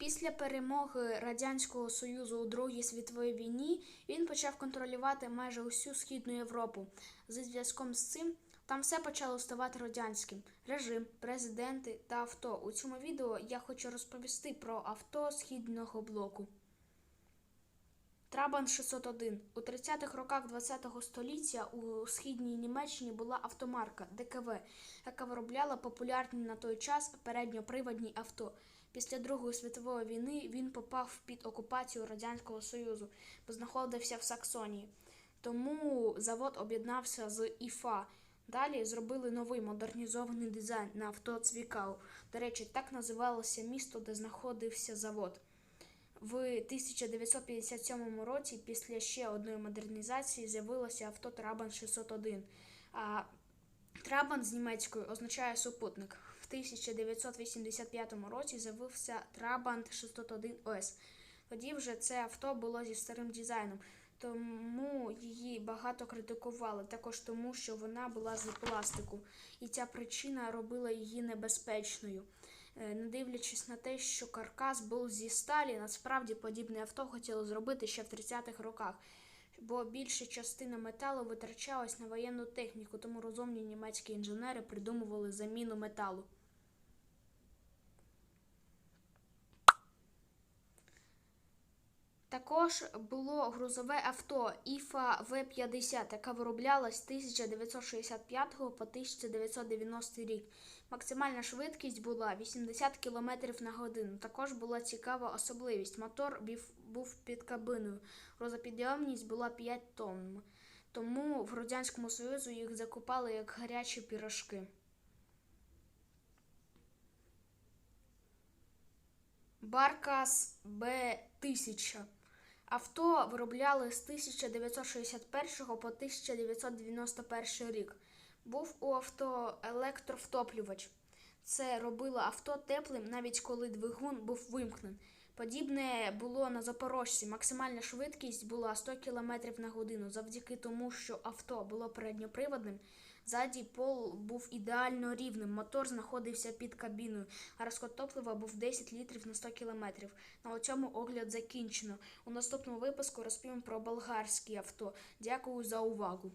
Після перемоги Радянського Союзу у Другій світовій війні він почав контролювати майже усю східну Європу. За зв'язком з цим там все почало ставати радянським: режим, президенти та авто. У цьому відео я хочу розповісти про авто східного блоку. Трабан 601. У 30-х роках ХХ століття у східній Німеччині була автомарка ДКВ, яка виробляла популярні на той час передньоприводні авто. Після Другої світової війни він попав під окупацію Радянського Союзу, бо знаходився в Саксонії. Тому завод об'єднався з ІФА. Далі зробили новий модернізований дизайн на авто Цвікау. До речі, так називалося місто, де знаходився завод. В 1957 році, після ще одної модернізації, з'явилося авто Трабан 601. А Трабан з німецькою означає супутник. В 1985 році з'явився Трабан 601 ОС. Тоді вже це авто було зі старим дизайном, тому її багато критикували, також тому, що вона була з пластику, і ця причина робила її небезпечною. Е, Не дивлячись на те, що каркас був зі сталі, насправді подібне авто хотіло зробити ще в 30-х роках, бо більша частина металу витрачалась на воєнну техніку, тому розумні німецькі інженери придумували заміну металу. Також було грузове авто ІФА В-50, яка вироблялась з 1965 по 1990 рік. Максимальна швидкість була 80 км на годину. Також була цікава особливість. Мотор був під кабиною. Розопідйомність була 5 тонн. Тому в Радянському Союзу їх закупали як гарячі пірожки. Баркас Б-1000. Авто виробляли з 1961 по 1991 рік. Був у авто електровтоплювач. Це робило авто теплим, навіть коли двигун був вимкнений. Подібне було на Запорожці. Максимальна швидкість була 100 км на годину. Завдяки тому, що авто було передньоприводним, ззаді пол був ідеально рівним. Мотор знаходився під кабіною, а розход топлива був 10 літрів на 100 км. На цьому огляд закінчено. У наступному випуску розповім про болгарські авто. Дякую за увагу.